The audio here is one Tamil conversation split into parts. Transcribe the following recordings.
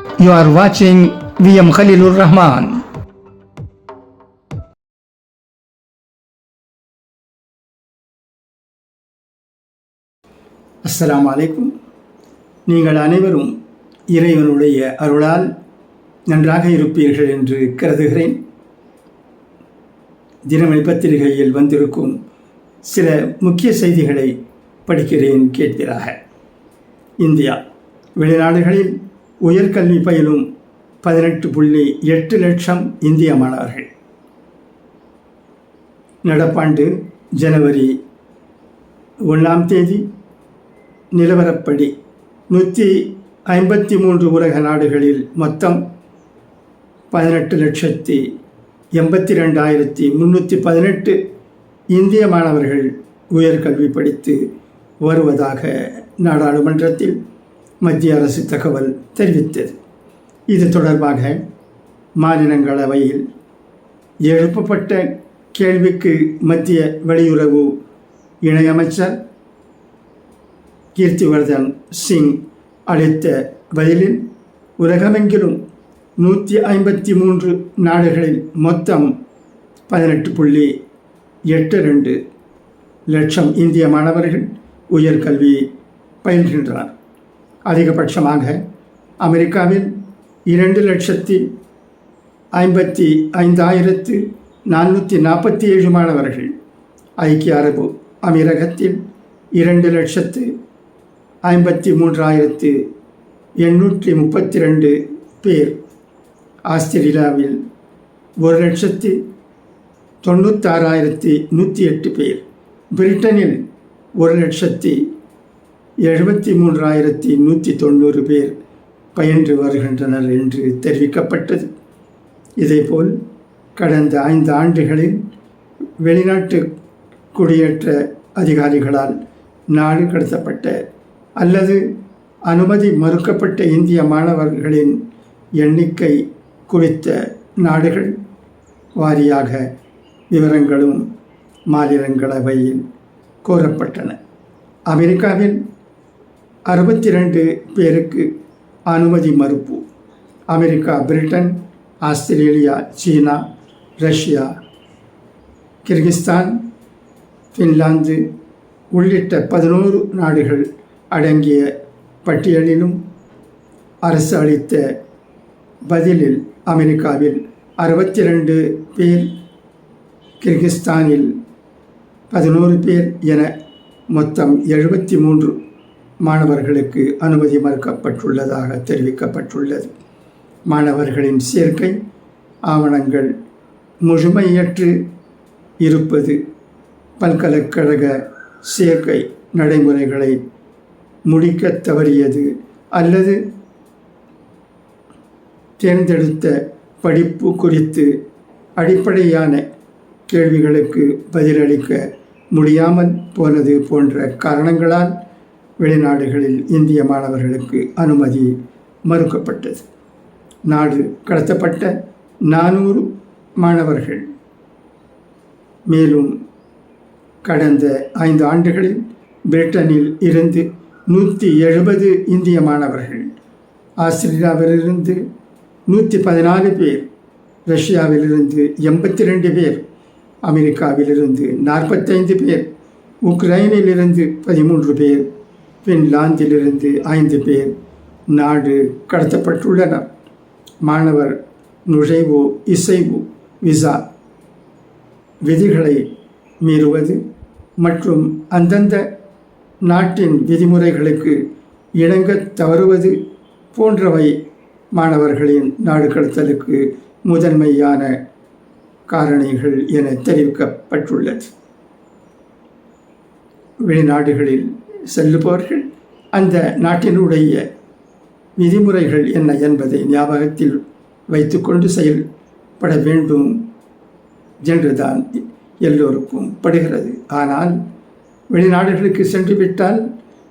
You are watching VM Khalilur Rahman. அஸ்லாம் வலைக்கும் நீங்கள் அனைவரும் இறைவனுடைய அருளால் நன்றாக இருப்பீர்கள் என்று கருதுகிறேன். தினமணி பத்திரிகையில் வந்திருக்கும் சில முக்கிய செய்திகளை படிக்கிறேன் கேட்கிறாக இந்தியா வெளிநாடுகளில் உயர்கல்வி பயிலும் பதினெட்டு புள்ளி எட்டு லட்சம் இந்திய மாணவர்கள். நடப்பாண்டு ஜனவரி ஒன்றாம் தேதி நிலவரப்படி நூற்றி ஐம்பத்தி மூன்று உலக நாடுகளில் மொத்தம் பதினெட்டு லட்சத்தி எண்பத்தி ரெண்டாயிரத்தி முந்நூற்றி பதினெட்டு இந்திய மாணவர்கள் உயர்கல்வி படித்து வருவதாக நாடாளுமன்றத்தில் மத்திய அரசு தகவல் தெரிவித்தது. இது தொடர்பாக மாநிலங்களவையில் எழுப்பப்பட்ட கேள்விக்கு மத்திய வெளியுறவு இணையமைச்சர் கீர்த்திவர்தன் சிங் அளித்த பதிலில் உலகமெங்கிலும் நூற்றி ஐம்பத்தி மூன்று நாடுகளில் மொத்தம் பதினெட்டு புள்ளி எட்டு ரெண்டு லட்சம் இந்திய மாணவர்கள் உயர்கல்வி பயில்கின்றனர். அதிகபட்சமாக அமெரிக்காவில் இரண்டு லட்சத்தி ஐம்பத்தி ஐந்தாயிரத்து நானூற்றி நாற்பத்தி ஏழு மாணவர்கள் ஐக்கிய அரபு அமீரகத்தில் இரண்டு லட்சத்து ஐம்பத்தி மூன்றாயிரத்து எண்ணூற்றி முப்பத்தி ரெண்டு பேர். ஆஸ்திரேலியாவில் ஒரு லட்சத்து தொண்ணூத்தாறாயிரத்தி நூற்றி எட்டு பேர். பிரிட்டனில் ஒரு லட்சத்தி எழுபத்தி மூன்றாயிரத்தி நூற்றி தொண்ணூறு பேர் பயின்று வருகின்றனர் என்று தெரிவிக்கப்பட்டது. இதேபோல் கடந்த ஐந்து ஆண்டுகளில் வெளிநாட்டு குடியேற்ற அதிகாரிகளால் நாடு கடத்தப்பட்ட அல்லது அனுமதி மறுக்கப்பட்ட இந்திய மாணவர்களின் எண்ணிக்கை குறித்த நாடுகள் வாரியாக விவரங்களும் மாநிலங்களவையில் கோரப்பட்டன அமெரிக்காவில் அறுபத்தி ரெண்டு பேருக்கு அனுமதி மறுப்பு. அமெரிக்கா பிரிட்டன் ஆஸ்திரேலியா சீனா ரஷ்யா கிர்கிஸ்தான் ஃபின்லாந்து உள்ளிட்ட பதினோரு நாடுகள் அடங்கிய பட்டியலிலும் அரசு அளித்த பதிலில் அமெரிக்காவில் அறுபத்தி ரெண்டு பேர் கிர்கிஸ்தானில் பதினோரு பேர் என மொத்தம் எழுபத்தி மூன்று மாணவர்களுக்கு அனுமதி மறுக்கப்பட்டுள்ளதாக தெரிவிக்கப்பட்டுள்ளது. மாணவர்களின் சேர்க்கை ஆவணங்கள் முழுமையற்று இருப்பது பல்கலைக்கழக சேர்க்கை நடைமுறைகளை முடிக்க தவறியது அல்லது தேர்ந்தெடுத்த படிப்பு குறித்து அடிப்படையான கேள்விகளுக்கு பதிலளிக்க முடியாமல் போனது போன்ற காரணங்களால் வெளிநாடுகளில் இந்திய மாணவர்களுக்கு அனுமதி மறுக்கப்பட்டது. நாடு கடத்தப்பட்ட நானூறு மாணவர்கள். மேலும் கடந்த ஐந்து ஆண்டுகளில் பிரிட்டனில் இருந்து நூற்றி எழுபது இந்திய மாணவர்கள் ஆஸ்திரேலியாவிலிருந்து நூற்றி பதினாலு பேர் ரஷ்யாவிலிருந்து எண்பத்தி ரெண்டு பேர் அமெரிக்காவிலிருந்து நாற்பத்தைந்து பேர் உக்ரைனிலிருந்து பதிமூன்று பேர் பின்லாந்திலிருந்து ஐந்து பேர் நாடு கடத்தப்பட்டுள்ளனர். மாணவர் நுழைவு இசைவு விசா விதிகளை மீறுவது மற்றும் அந்தந்த நாட்டின் விதிமுறைகளுக்கு இணங்க தவறுவது போன்றவை மாணவர்களின் நாடு கடத்தலுக்கு முதன்மையான காரணிகள் என தெரிவிக்கப்பட்டுள்ளது. வெளிநாடுகளில் செல்லுபவர்கள். அந்த நாட்டினுடைய விதிமுறைகள் என்ன என்பதை ஞாபகத்தில் வைத்துக்கொண்டு செயல்பட வேண்டும் என்றுதான் எல்லோருக்கும் படுகிறது. ஆனால் வெளிநாடுகளுக்கு சென்று விட்டால்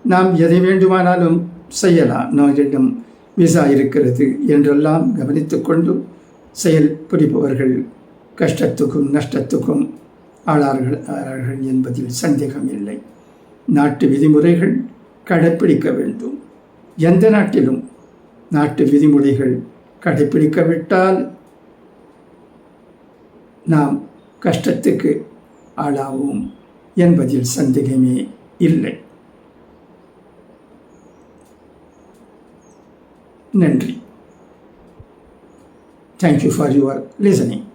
நாம் எதை வேண்டுமானாலும் செய்யலாம். நம்மிடம் விசா இருக்கிறது என்றெல்லாம் கவனித்து கொண்டு செயல் புரிபவர்கள் கஷ்டத்துக்கும் நஷ்டத்துக்கும் ஆளார்கள் என்பதில் சந்தேகம் இல்லை நாட்டு விதிமுறைகள் கடைப்பிடிக்க வேண்டும். எந்த நாட்டிலும் நாட்டு விதிமுறைகள் கடைப்பிடிக்கவிட்டால் நாம் கஷ்டத்துக்கு ஆளாவோம் என்பதில் சந்தேகமே இல்லை. நன்றி. Thank you for your listening